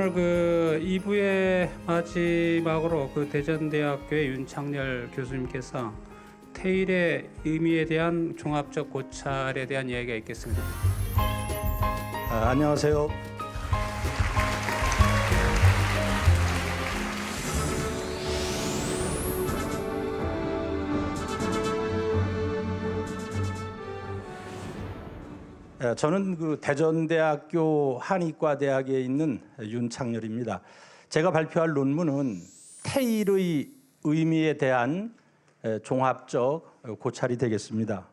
네, 오늘 그 2부의 마지막으로 그 대전대학교의 윤창렬 교수님께서 테일의 의미에 대한 종합적 고찰에 대한 이야기가 있겠습니다. 아, 안녕하세요. 저는 그 대전대학교 한의과대학에 있는 윤창렬입니다. 제가 발표할 논문은 테일의 의미에 대한 에, 종합적 고찰이 되겠습니다.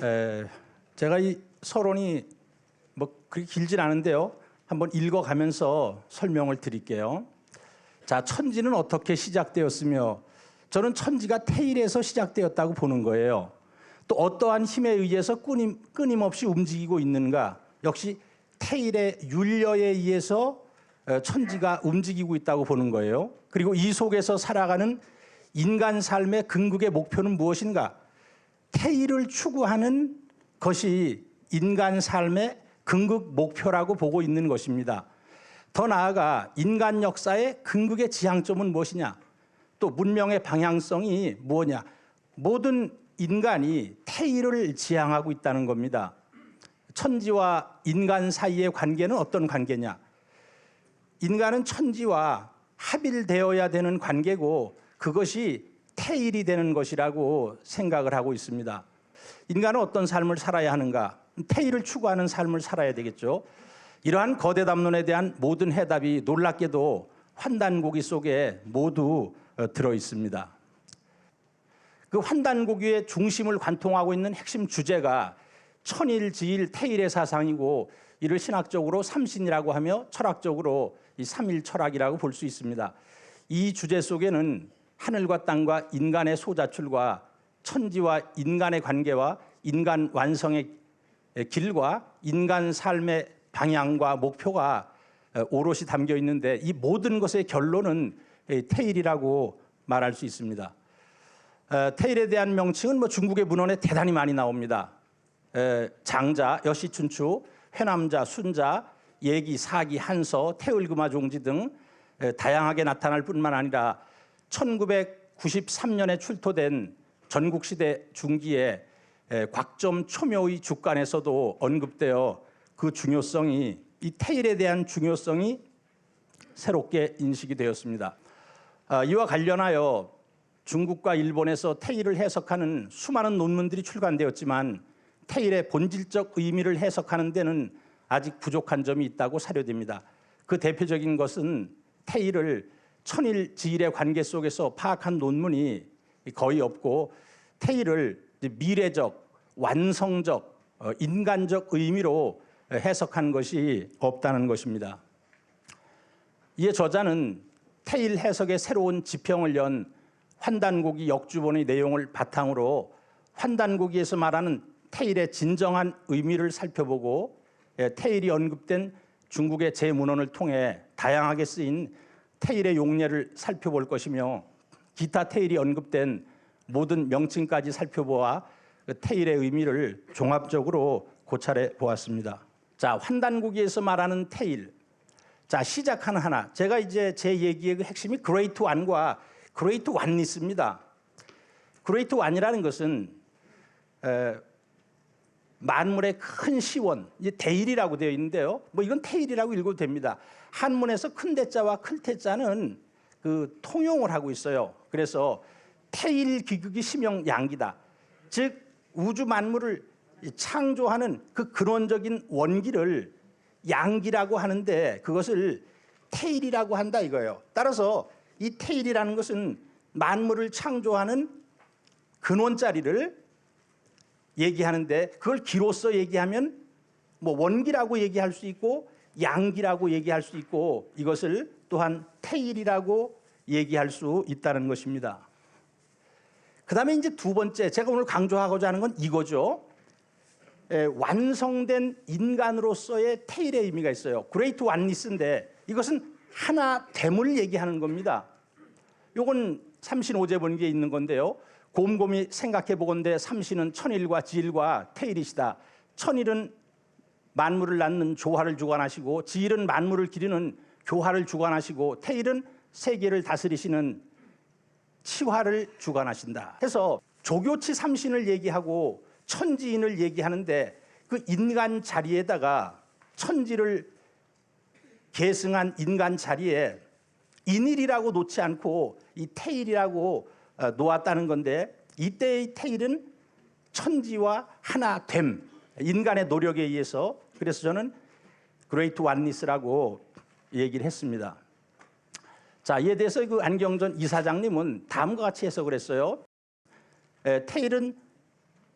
에, 제가 이 서론이 뭐 그렇게 길진 않은데요. 한번 읽어가면서 설명을 드릴게요. 자, 천지는 어떻게 시작되었으며 저는 천지가 테일에서 시작되었다고 보는 거예요. 또 어떠한 힘에 의해서 끊임, 끊임없이 움직이고 있는가? 역시 테일의 율려에 의해서 어, 천지가 움직이고 있다고 보는 거예요. 그리고 이 속에서 살아가는 인간 삶의 궁극의 목표는 무엇인가? 테일을 추구하는 것이 인간 삶의 궁극 목표라고 보고 있는 것입니다. 더 나아가 인간 역사의 궁극의 지향점은 무엇이냐? 또 문명의 방향성이 무엇냐? 모든 인간이 태일을 지향하고 있다는 겁니다. 천지와 인간 사이의 관계는 어떤 관계냐? 인간은 천지와 합일되어야 되는 관계고 그것이 태일이 되는 것이라고 생각을 하고 있습니다. 인간은 어떤 삶을 살아야 하는가? 태일을 추구하는 삶을 살아야 되겠죠. 이러한 거대 담론에 대한 모든 해답이 놀랍게도 환단고기 속에 모두 어, 들어 있습니다. 그 환단고기의 중심을 관통하고 있는 핵심 주제가 천일 지일 태일의 사상이고 이를 신학적으로 삼신이라고 하며 철학적으로 이 삼일 철학이라고 볼 수 있습니다. 이 주제 속에는 하늘과 땅과 인간의 소자출과 천지와 인간의 관계와 인간 완성의 길과 인간 삶의 방향과 목표가 오롯이 담겨 있는데 이 모든 것의 결론은 테일이라고 말할 수 있습니다. 어, 테일에 대한 명칭은 뭐 중국의 문헌에 대단히 많이 나옵니다. 에, 장자, 여시춘추, 회남자, 순자, 예기, 사기, 한서, 태을금화 종지 등 에, 다양하게 나타날 뿐만 아니라 1993년에 출토된 전국시대 중기에 에, 곽점 초묘의 주간에서도 언급되어 그 중요성이 이 테일에 대한 중요성이 새롭게 인식이 되었습니다. 아, 이와 관련하여 중국과 일본에서 테일을 해석하는 수많은 논문들이 출간되었지만 테일의 본질적 의미를 해석하는 데는 아직 부족한 점이 있다고 사료됩니다. 그 대표적인 것은 테일을 천일 지일의 관계 속에서 파악한 논문이 거의 없고 테일을 미래적, 완성적, 어, 인간적 의미로 해석한 것이 없다는 것입니다. 이에 저자는 테일 해석의 새로운 지평을 연 환단고기 역주본의 내용을 바탕으로 환단고기에서 말하는 테일의 진정한 의미를 살펴보고 예, 테일이 언급된 중국의 제문헌을 통해 다양하게 쓰인 테일의 용례를 살펴볼 것이며 기타 테일이 언급된 모든 명칭까지 살펴보아 그 테일의 의미를 종합적으로 고찰해 보았습니다. 자, 환단고기에서 말하는 테일. 자, 시작하는 하나. 제가 이제 제 얘기의 그 핵심이 그레이트 완과 그레이트 완니스입니다. 그레이트 완이라는 것은 에, 만물의 큰 시원, 대일이라고 되어 있는데요. 뭐 이건 태일이라고 읽어도 됩니다. 한문에서 큰 대자와 큰 태자는 그 통용을 하고 있어요. 그래서 태일 기극이 심형 양기다. 즉 우주 만물을 창조하는 그 근원적인 원기를 양기라고 하는데 그것을 태일이라고 한다 이거예요. 따라서 이 태일이라는 것은 만물을 창조하는 근원자리를 얘기하는데 그걸 기로서 얘기하면 뭐 원기라고 얘기할 수 있고 양기라고 얘기할 수 있고 이것을 또한 태일이라고 얘기할 수 있다는 것입니다. 그 다음에 이제 두 번째 제가 오늘 강조하고자 하는 건 이거죠. 에, 완성된 인간으로서의 테일의 의미가 있어요. 그레이트 완니스인데 이것은 하나 됨을 얘기하는 겁니다. 요건 삼신 오제본기에 있는 건데요. 곰곰이 생각해 보건대 삼신은 천일과 지일과 태일이시다. 천일은 만물을 낳는 조화를 주관하시고 지일은 만물을 기르는 교화를 주관하시고 태일은 세계를 다스리시는 치화를 주관하신다. 해서 조교치 삼신을 얘기하고 천지인을 얘기하는데 그 인간 자리에다가 천지를 계승한 인간 자리에 인일이라고 놓지 않고 이 태일이라고 어, 놓았다는 건데 이때의 태일은 천지와 하나 됨 인간의 노력에 의해서 그래서 저는 그레이트 완니스라고 얘기를 했습니다. 자, 이에 대해서 그 안경전 이사장님은 다음과 같이 해석을 했어요. 에, 테일은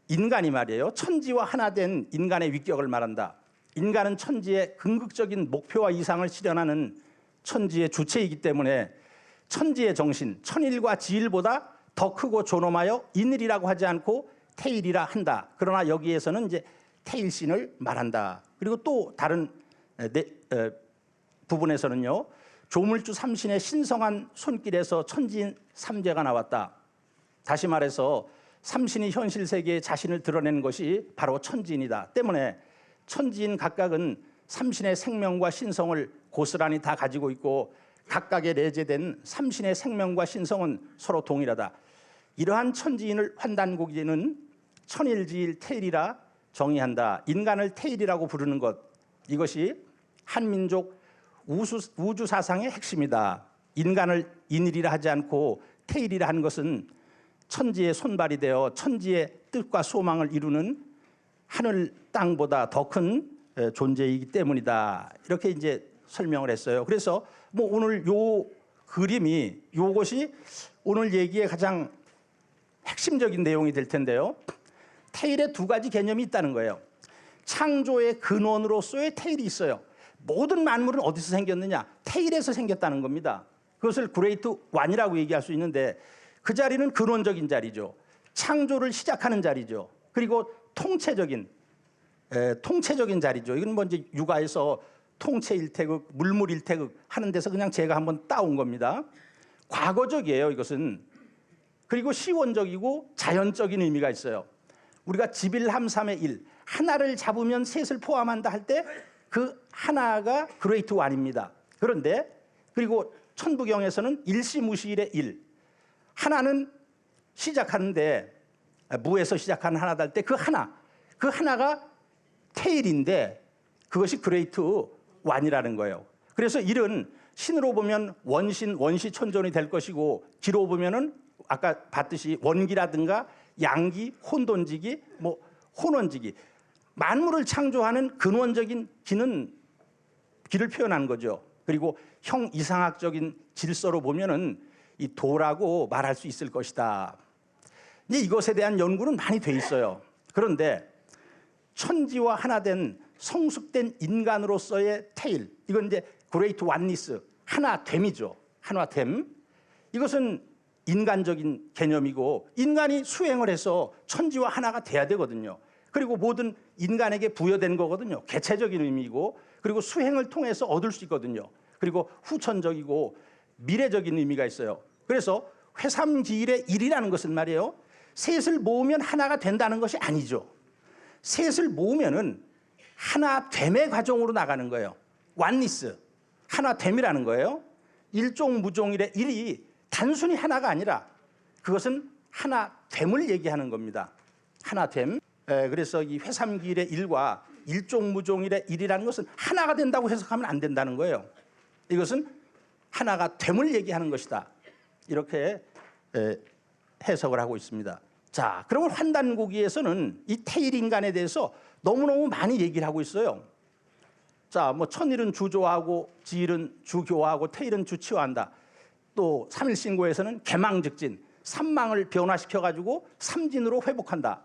인간이 말이에요. 천지와 하나 된 인간의 위격을 말한다. 인간은 천지의 궁극적인 목표와 이상을 실현하는 천지의 주체이기 때문에 천지의 정신, 천일과 지일보다 더 크고 존엄하여 인일이라고 하지 않고 태일이라 한다. 그러나 여기에서는 이제 태일신을 말한다. 그리고 또 다른 에, 네, 에, 부분에서는요. 조물주 삼신의 신성한 손길에서 천지인 삼재가 나왔다. 다시 말해서 삼신이 현실 세계에 자신을 드러내는 것이 바로 천지인이다. 때문에 천지인 각각은 삼신의 생명과 신성을 고스란히 다 가지고 있고 각각의 내재된 삼신의 생명과 신성은 서로 동일하다. 이러한 천지인을 환단고기는 천일지일 태일이라 정의한다. 인간을 태일이라고 부르는 것 이것이 한민족 우수, 우주 사상의 핵심이다. 인간을 인일이라 하지 않고 태일이라 하는 것은 천지의 손발이 되어 천지의 뜻과 소망을 이루는 하늘 땅보다 더 큰 존재이기 때문이다. 이렇게 이제 설명을 했어요. 그래서 뭐 오늘 요 그림이 요것이 오늘 얘기의 가장 핵심적인 내용이 될 텐데요. 테일에 두 가지 개념이 있다는 거예요. 창조의 근원으로서의 테일이 있어요. 모든 만물은 어디서 생겼느냐? 테일에서 생겼다는 겁니다. 그것을 그레이트 완이라고 얘기할 수 있는데 그 자리는 근원적인 자리죠. 창조를 시작하는 자리죠. 그리고 통체적인 에, 통체적인 자리죠. 이건 뭐 이제 육아에서 통체 일태극, 물물 일태극 하는 데서 그냥 제가 한번 따온 겁니다. 과거적이에요. 이것은 그리고 시원적이고 자연적인 의미가 있어요. 우리가 지빌함삼의 일 하나를 잡으면 셋을 포함한다 할 때 그 하나가 그레이트 완입니다. 그런데 그리고 천부경에서는 일시무시일의 일 하나는 시작하는데 무에서 시작하는 하나다 할 때 그 하나 그 하나가 테일인데 그것이 그레이트 완이라는 거예요. 그래서 일은 신으로 보면 원신 원시 천존이 될 것이고 기로 보면은 아까 봤듯이 원기라든가 양기, 혼돈지기, 뭐 혼원지기 만물을 창조하는 근원적인 기는 기를 표현한 거죠. 그리고 형 이상학적인 질서로 보면은 이 도라고 말할 수 있을 것이다. 이제 이것에 대한 연구는 많이 돼 있어요. 그런데 천지와 하나 된 성숙된 인간으로서의 테일 이건 이제 그레이트 완니스 하나 됨이죠. 하나 됨 이것은 인간적인 개념이고 인간이 수행을 해서 천지와 하나가 돼야 되거든요. 그리고 모든 인간에게 부여된 거거든요. 개체적인 의미이고 그리고 수행을 통해서 얻을 수 있거든요. 그리고 후천적이고 미래적인 의미가 있어요. 그래서 회삼기일의 일이라는 것은 말이에요. 셋을 모으면 하나가 된다는 것이 아니죠. 셋을 모으면은 하나 됨의 과정으로 나가는 거예요. 완니스 하나 됨이라는 거예요. 일종 무종일의 일이 단순히 하나가 아니라 그것은 하나 됨을 얘기하는 겁니다. 하나 됨. 에, 그래서 이 회삼기일의 일과 일종 무종일의 일이라는 것은 하나가 된다고 해석하면 안 된다는 거예요. 이것은 하나가 됨을 얘기하는 것이다. 이렇게 에, 해석을 하고 있습니다. 자, 그러면 환단고기에서는 이 태일 인간에 대해서 너무너무 많이 얘기를 하고 있어요. 자, 뭐 천일은 주조하고 지일은 주교하고 태일은 주치화한다. 또 삼일신고에서는 개망즉진, 삼망을 변화시켜 가지고 삼진으로 회복한다.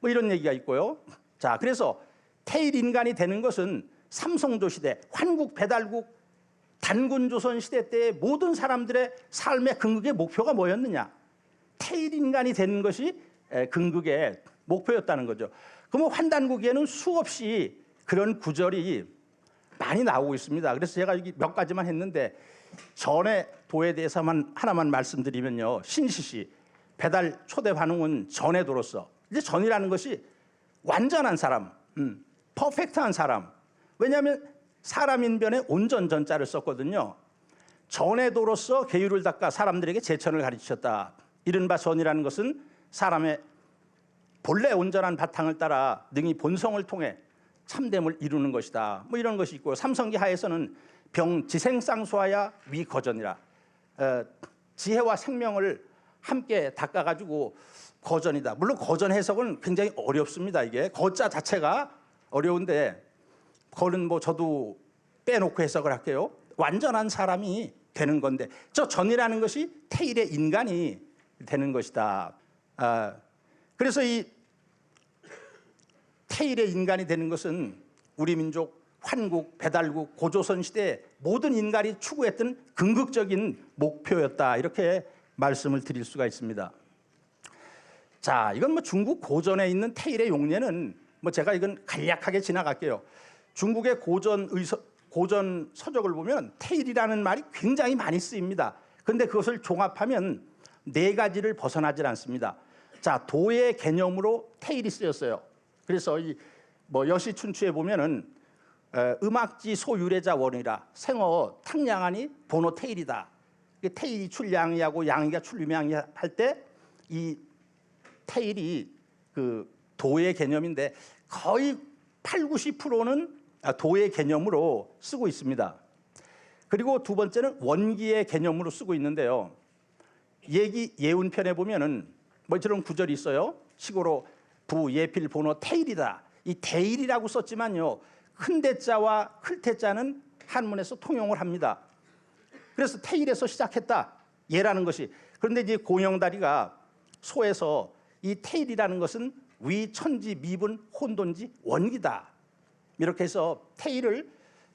뭐 이런 얘기가 있고요. 자, 그래서 태일 인간이 되는 것은 삼성조 시대, 환국 배달국 단군 조선 시대 때의 모든 사람들의 삶의 근극의 목표가 뭐였느냐? 태일 인간이 되는 것이 에, 근극의 목표였다는 거죠. 그러면 환단국에는 수없이 그런 구절이 많이 나오고 있습니다. 그래서 제가 여기 몇 가지만 했는데 전의 도에 대해서만 하나만 말씀드리면요. 신시시 배달 초대 반응은 전의 도로서 이제 전이라는 것이 완전한 사람, 음, 퍼펙트한 사람. 왜냐하면 사람 인변에 온전 전자를 썼거든요. 전에도로서 계율을 닦아 사람들에게 제천을 가르치셨다. 이른바 전이라는 것은 사람의 본래 온전한 바탕을 따라 능히 본성을 통해 참됨을 이루는 것이다. 뭐 이런 것이 있고 삼성기 하에서는 병 지생쌍수하야 위거전이라 어, 지혜와 생명을 함께 닦아가지고 거전이다. 물론 거전 해석은 굉장히 어렵습니다. 이게 거자 자체가 어려운데 거는 뭐 저도 빼놓고 해석을 할게요. 완전한 사람이 되는 건데 저 전이라는 것이 태일의 인간이 되는 것이다. 아, 그래서 이 태일의 인간이 되는 것은 우리 민족 환국, 배달국, 고조선 시대 모든 인간이 추구했던 궁극적인 목표였다. 이렇게 말씀을 드릴 수가 있습니다. 자, 이건 뭐 중국 고전에 있는 태일의 용례는 뭐 제가 이건 간략하게 지나갈게요. 중국의 고전 의서 고전 서적을 보면 태일이라는 말이 굉장히 많이 쓰입니다. 그런데 그것을 종합하면 네 가지를 벗어나질 않습니다. 자, 도의 개념으로 태일이 쓰였어요. 그래서 이 뭐 여시춘추에 보면은 에, 음악지 소유래자 원이라 생어 탕양하니 본호 태일이다. 이게 태일이 출양이하고 양이가 출유명이 할 때 이 태일이 그 도의 개념인데 거의 8, 90%는 아, 도의 개념으로 쓰고 있습니다. 그리고 두 번째는 원기의 개념으로 쓰고 있는데요. 얘기 예운편에 보면은 뭐 이런 구절이 있어요. 시고로 부 예필 본어 태일이다. 이 태일이라고 썼지만요. 큰 대자와 클 대자는 한문에서 통용을 합니다. 그래서 태일에서 시작했다. 예라는 것이. 그런데 이제 공영다리가 소에서 이 태일이라는 것은 위 천지 미분 혼돈지 원기다. 이렇게 해서 태일을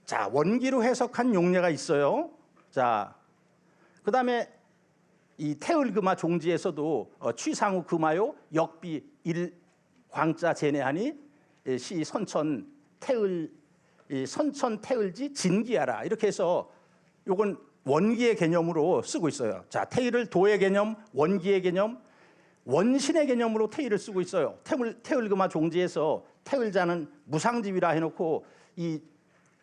자 원기로 해석한 용례가 있어요. 자 그다음에 이 태을 금화 종지에서도 어, 취상후 금화요 역비 일 광자 제내하니 예, 시 선천 태을 이 선천 태을지 진기하라 이렇게 해서 요건 원기의 개념으로 쓰고 있어요. 자 태일을 도의 개념, 원기의 개념, 원신의 개념으로 태일을 쓰고 있어요. 태을 태을금화 종지에서 태을자는 무상지위라 해놓고 이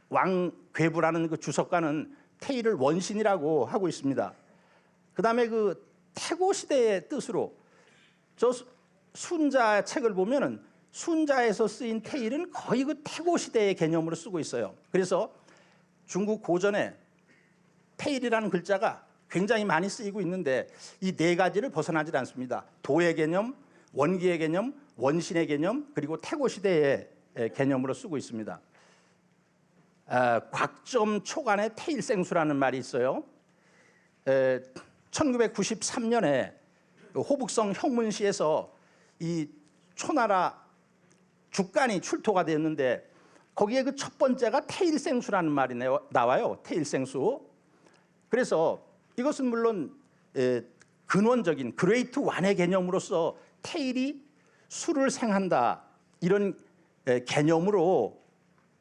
왕괴부라는 그 주석가는 태일을 원신이라고 하고 있습니다. 그 다음에 그 태고 시대의 뜻으로 저 수- 순자 책을 보면은 순자에서 쓰인 태일은 거의 그 태고 시대의 개념으로 쓰고 있어요. 그래서 중국 고전에 태일이라는 글자가 굉장히 많이 쓰이고 있는데 이 네 가지를 벗어나질 않습니다. 도의 개념, 원기의 개념, 원신의 개념, 그리고 태고 시대의 에, 개념으로 쓰고 있습니다. 아, 곽점 초간에 태일생수라는 말이 있어요. 에, 1993년에 호북성 형문시에서 이 초나라 주간이 출토가 되었는데 거기에 그 첫 번째가 태일생수라는 말이 나와- 나와요. 태일생수. 그래서 이것은 물론 에, 근원적인 그레이트 완의 개념으로서 태일이 수를 생한다 이런 에, 개념으로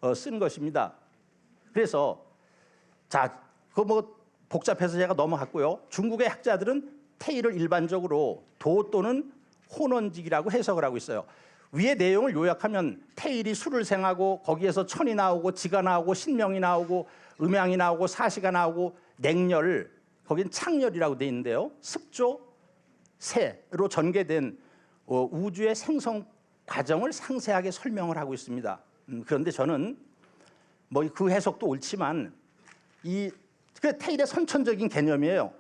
어, 쓴 것입니다. 그래서 자, 그 뭐 복잡해서 제가 넘어갔고요. 중국의 학자들은 태일을 일반적으로 도 또는 혼원직이라고 해석을 하고 있어요. 위의 내용을 요약하면 태일이 수를 생하고 거기에서 천이 나오고 지가 나오고 신명이 나오고 음양이 나오고 사시가 나오고 냉열 거긴 창열이라고 돼 있는데요. 습조 새로 전개된 어, 우주의 생성 과정을 상세하게 설명을 하고 있습니다. 음, 그런데 저는 뭐 그 해석도 옳지만 이 그 테일의 선천적인 개념이에요.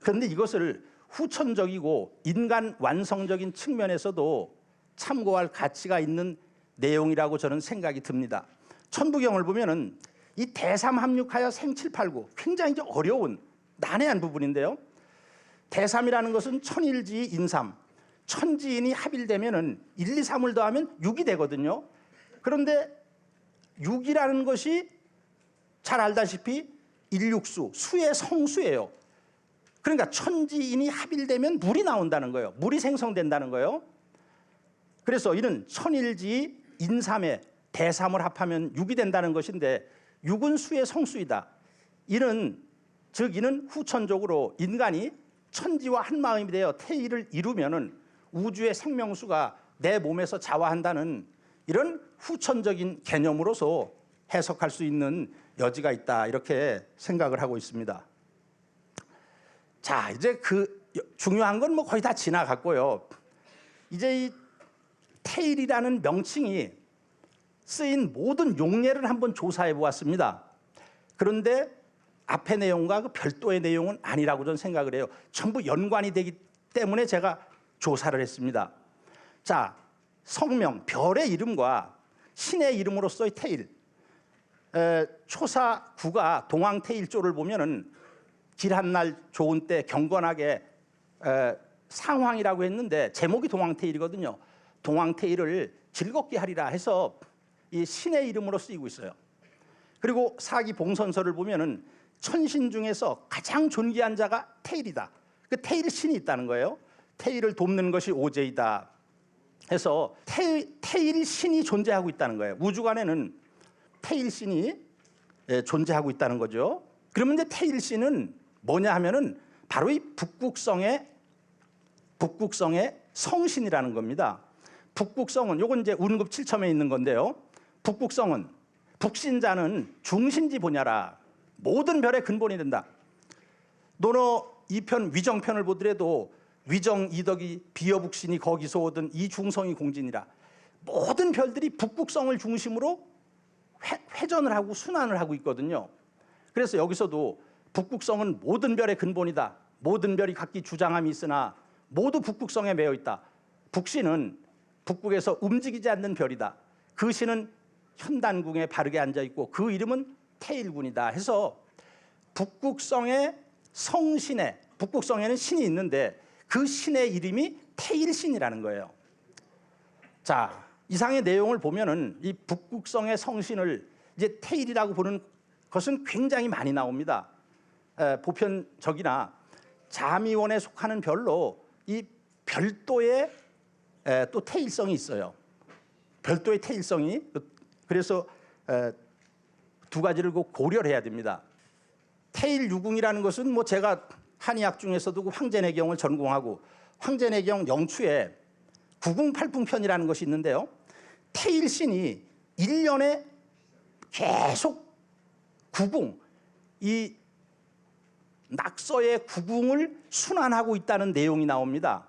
그런데 이것을 후천적이고 인간 완성적인 측면에서도 참고할 가치가 있는 내용이라고 저는 생각이 듭니다. 천부경을 보면은 이 대삼합육하여 생칠팔구 굉장히 좀 어려운 난해한 부분인데요. 대삼이라는 것은 천일지 인삼, 천지인이 합일되면은 1, 2, 3을 더하면 6이 되거든요. 그런데 6이라는 것이 잘 알다시피 일육수, 수의 성수예요. 그러니까 천지인이 합일되면 물이 나온다는 거예요. 물이 생성된다는 거예요. 그래서 이는 천일지 인삼에 대삼을 합하면 6이 된다는 것인데 6은 수의 성수이다. 이는 즉 이는 후천적으로 인간이 천지와 한 마음이 되어 태일을 이루면은 우주의 생명수가 내 몸에서 자화한다는 이런 후천적인 개념으로서 해석할 수 있는 여지가 있다 이렇게 생각을 하고 있습니다. 자 이제 그 중요한 건 뭐 거의 다 지나갔고요. 이제 이 테일이라는 명칭이 쓰인 모든 용례를 한번 조사해 보았습니다. 그런데 앞의 내용과 그 별도의 내용은 아니라고 저는 생각을 해요. 전부 연관이 되기 때문에 제가 조사를 했습니다. 자, 성명, 별의 이름과 신의 이름으로서의 테일. 에, 초사 구가 동황테일조를 보면은 길한 날 좋은 때 경건하게 에, 상황이라고 했는데 제목이 동황테일이거든요. 동황테일을 즐겁게 하리라 해서 이 신의 이름으로 쓰이고 있어요. 그리고 사기 봉선서를 보면은 천신 중에서 가장 존귀한 자가 테일이다. 그 테일 신이 있다는 거예요. 테일을 돕는 것이 오제이다. 해서 테일, 테일 신이 존재하고 있다는 거예요. 우주관에는 테일 신이 예, 존재하고 있다는 거죠. 그러면 이제 테일 신은 뭐냐 하면은 바로 이 북극성의 북극성의 성신이라는 겁니다. 북극성은 요건 이제 운급 7첨에 있는 건데요. 북극성은 북신자는 중신지 보냐라 모든 별의 근본이 된다. 노너 2편 위정편을 보더라도 위정 이덕이 비여북신이 거기서 오든 이 중성이 공진이라 모든 별들이 북극성을 중심으로 회, 회전을 하고 순환을 하고 있거든요. 그래서 여기서도 북극성은 모든 별의 근본이다. 모든 별이 각기 주장함이 있으나 모두 북극성에 매여 있다. 북신은 북극에서 움직이지 않는 별이다. 그 신은 현단궁에 바르게 앉아 있고 그 이름은 태일군이다. 해서 북극성의 성신에 북극성에는 신이 있는데 그 신의 이름이 태일신이라는 거예요. 자, 이상의 내용을 보면은 이 북극성의 성신을 이제 태일이라고 부르는 것은 굉장히 많이 나옵니다. 에, 보편적이나 자미원에 속하는 별로 이 별도의 에, 또 태일성이 있어요. 별도의 태일성이 그래서 에, 두 가지를 꼭 고려를 해야 됩니다. 태일 유궁이라는 것은 뭐 제가 한의학 중에서도 그 황제내경을 전공하고 황제내경 영추에 구궁팔풍편이라는 것이 있는데요. 태일신이 1년에 계속 구궁 이 낙서의 구궁을 순환하고 있다는 내용이 나옵니다.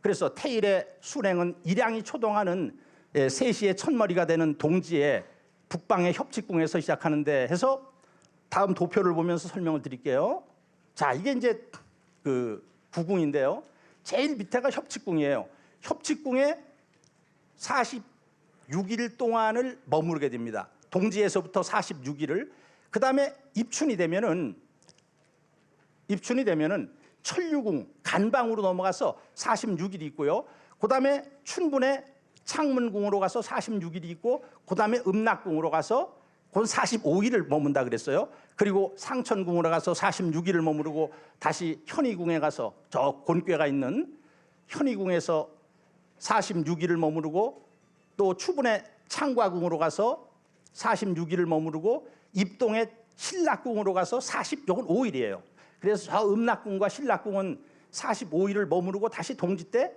그래서 태일의 순행은 일양이 초동하는 예, 세시의 첫머리가 되는 동지의 북방의 협칙궁에서 시작하는데 해서 다음 도표를 보면서 설명을 드릴게요. 자, 이게 이제 그 구궁인데요. 제일 밑에가 협칙궁이에요. 협칙궁에 46일 동안을 머무르게 됩니다. 동지에서부터 46일을 그 다음에 입춘이 되면은 입춘이 되면은 천류궁 간방으로 넘어가서 46일이 있고요. 그 다음에 춘분에 창문궁으로 가서 46일이 있고 그 다음에 음락궁으로 가서 곧 45일을 머문다 그랬어요. 그리고 상천궁으로 가서 46일을 머무르고 다시 현희궁에 가서 저 곤괴가 있는 현희궁에서 46일을 머무르고 또 추분의 창과궁으로 가서 46일을 머무르고 입동의 신락궁으로 가서 40 요건 5일이에요. 그래서 저 음락궁과 신락궁은 45일을 머무르고 다시 동지 때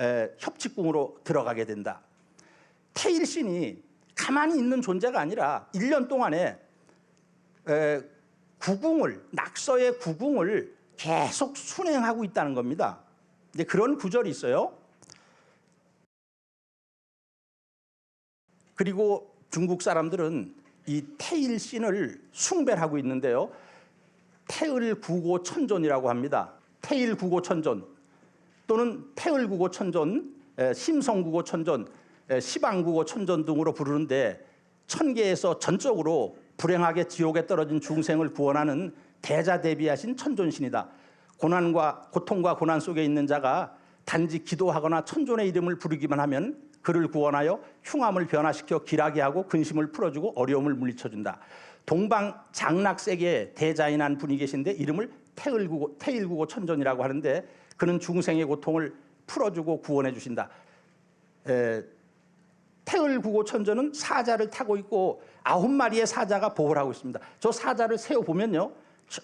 에, 협칙궁으로 들어가게 된다. 태일신이 가만히 있는 존재가 아니라 1년 동안에 에, 구궁을 낙서의 구궁을 계속 순행하고 있다는 겁니다. 이제 그런 구절이 있어요. 그리고 중국 사람들은 이 태일신을 숭배하고 있는데요. 태을구고 천존이라고 합니다. 태일구고 천존 또는 태을구고 천존, 에, 심성구고 천존, 에, 시방구고 천존 등으로 부르는데 천계에서 전적으로 불행하게 지옥에 떨어진 중생을 구원하는 대자 대비하신 천존신이다. 고난과 고통과 고난 속에 있는 자가 단지 기도하거나 천존의 이름을 부르기만 하면 그를 구원하여 흉함을 변화시켜 길하게 하고 근심을 풀어주고 어려움을 물리쳐준다. 동방 장락 세계의 대자인한 분이 계신데 이름을 태일구고, 태일구고 천존이라고 하는데 그는 중생의 고통을 풀어주고 구원해 주신다. 에, 태을구고 천존은 사자를 타고 있고 아홉 마리의 사자가 보호를 하고 있습니다. 저 사자를 세어 보면요,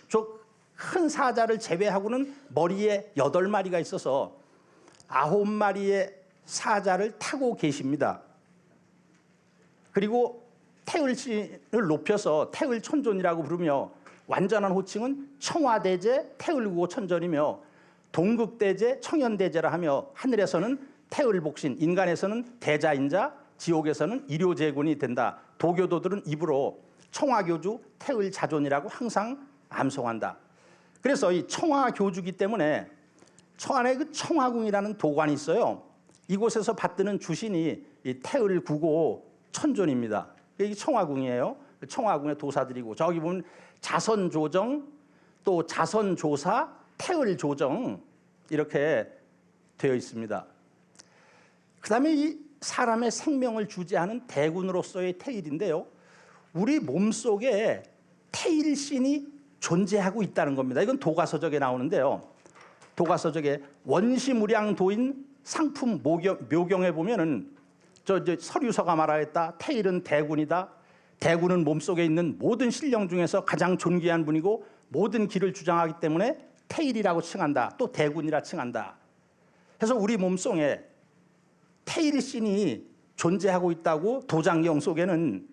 저 큰 사자를 제외하고는 머리에 여덟 마리가 있어서 아홉 마리의 사자를 타고 계십니다. 그리고 태을신을 높여서 태을천존이라고 부르며 완전한 호칭은 청화대제 태을구호 천전이며 동극대제 청현대제라 하며 하늘에서는 태을복신 인간에서는 대자인자 지옥에서는 일요제군이 된다. 도교도들은 입으로 청화교주 태을자존이라고 항상 암송한다. 그래서 이 청화교주기 때문에 청안에 그 청화궁이라는 도관이 있어요. 이곳에서 받드는 주신이 이 태을구고 천존입니다. 이게 청화궁이에요. 청화궁의 도사들이고 저기 보면 자선조정 또 자선조사 태을조정 이렇게 되어 있습니다. 그 다음에 이 사람의 생명을 주재하는 대군으로서의 태일인데요. 우리 몸 속에 태일신이 존재하고 있다는 겁니다. 이건 도가서적에 나오는데요. 도가서적에 원시무량도인 상품 묘경, 묘경에 보면은 저, 저 서류서가 말하였다. 태일은 대군이다. 대군은 몸속에 있는 모든 신령 중에서 가장 존귀한 분이고 모든 길을 주장하기 때문에 태일이라고 칭한다. 또 대군이라 칭한다. 그래서 우리 몸속에 태일신이 존재하고 있다고 도장경 속에는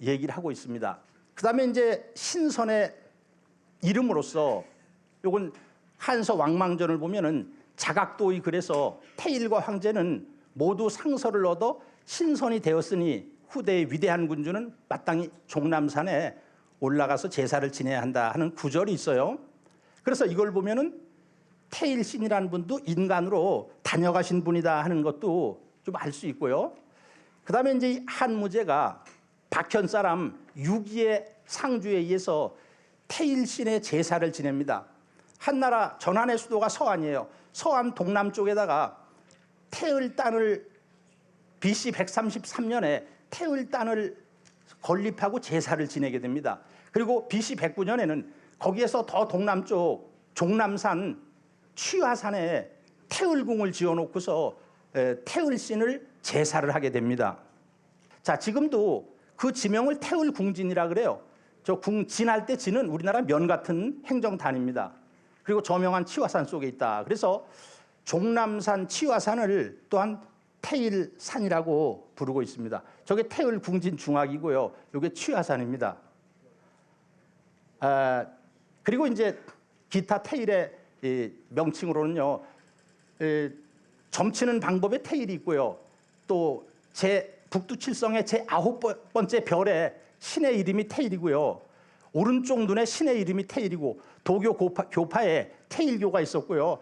얘기를 하고 있습니다. 그 다음에 이제 신선의 이름으로서 요건 한서 왕망전을 보면은 자각도의 그래서 태일과 황제는 모두 상서를 얻어 신선이 되었으니 후대의 위대한 군주는 마땅히 종남산에 올라가서 제사를 지내야 한다 하는 구절이 있어요. 그래서 이걸 보면은 태일신이라는 분도 인간으로 다녀가신 분이다 하는 것도 좀 알 수 있고요. 그 다음에 이제 이 한무제가 박현 사람 유기의 상주에 의해서 태일신의 제사를 지냅니다. 한나라 전한의 수도가 서안이에요. 서안 동남쪽에다가 태을단을 BC 133년에 태을단을 건립하고 제사를 지내게 됩니다. 그리고 BC 109년에는 거기에서 더 동남쪽 종남산 취화산에 태을궁을 지어놓고서 에, 태을신을 제사를 하게 됩니다. 자, 지금도 그 지명을 태을궁진이라 그래요. 저 궁 진할 때 진은 우리나라 면 같은 행정단입니다. 그리고 저명한 치화산 속에 있다. 그래서 종남산 치화산을 또한 태일산이라고 부르고 있습니다. 저게 태을궁진 중학이고요. 이게 치화산입니다. 아, 그리고 이제 기타 태일의 이 명칭으로는요. 에, 점치는 방법의 태일이 있고요. 또 제 북두칠성의 제 아홉 번째 별에 신의 이름이 태일이고요. 오른쪽 눈에 신의 이름이 태일이고 도교 교파, 교파에 태일교가 있었고요.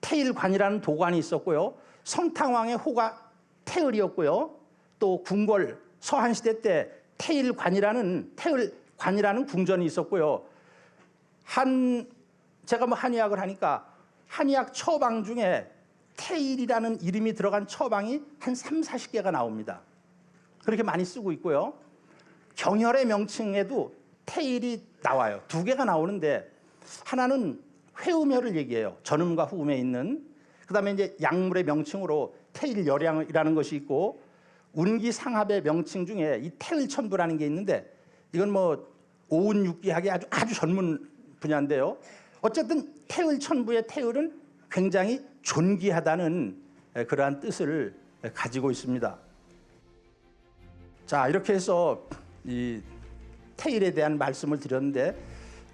태일관이라는 도관이 있었고요. 성탕왕의 호가 태을이었고요. 또 궁궐 서한 시대 때 태일관이라는 태을관이라는 궁전이 있었고요. 한 제가 뭐 한의학을 하니까 한의학 처방 중에 태일이라는 이름이 들어간 처방이 한 3, 40개가 나옵니다. 그렇게 많이 쓰고 있고요. 경혈의 명칭에도 태일이 나와요. 두 개가 나오는데 하나는 회음혈을 얘기해요. 전음과 후음에 있는. 그다음에 이제 약물의 명칭으로 태일열양이라는 것이 있고 운기상합의 명칭 중에 이 태일천부라는 게 있는데 이건 뭐 오운육기학의 아주 아주 전문 분야인데요. 어쨌든 태을천부의 태을은 굉장히 존귀하다는 그러한 뜻을 가지고 있습니다. 자 이렇게 해서 이 태일에 대한 말씀을 드렸는데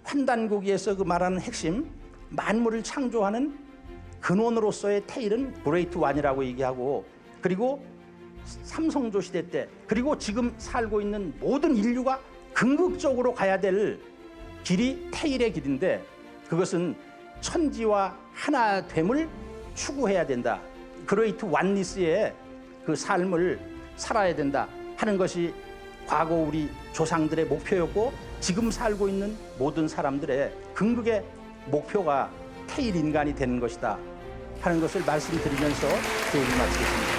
환단고기에서 그 말하는 핵심 만물을 창조하는 근원으로서의 태일은 그레이트 완이라고 얘기하고 그리고 삼성조 시대 때 그리고 지금 살고 있는 모든 인류가 궁극적으로 가야 될 길이 태일의 길인데 그것은 천지와 하나됨을 추구해야 된다. 그레이트 완니스의 그 삶을 살아야 된다 하는 것이 과거 우리 조상들의 목표였고 지금 살고 있는 모든 사람들의 궁극의 목표가 태일 인간이 되는 것이다 하는 것을 말씀드리면서 제 얘기 마치겠습니다.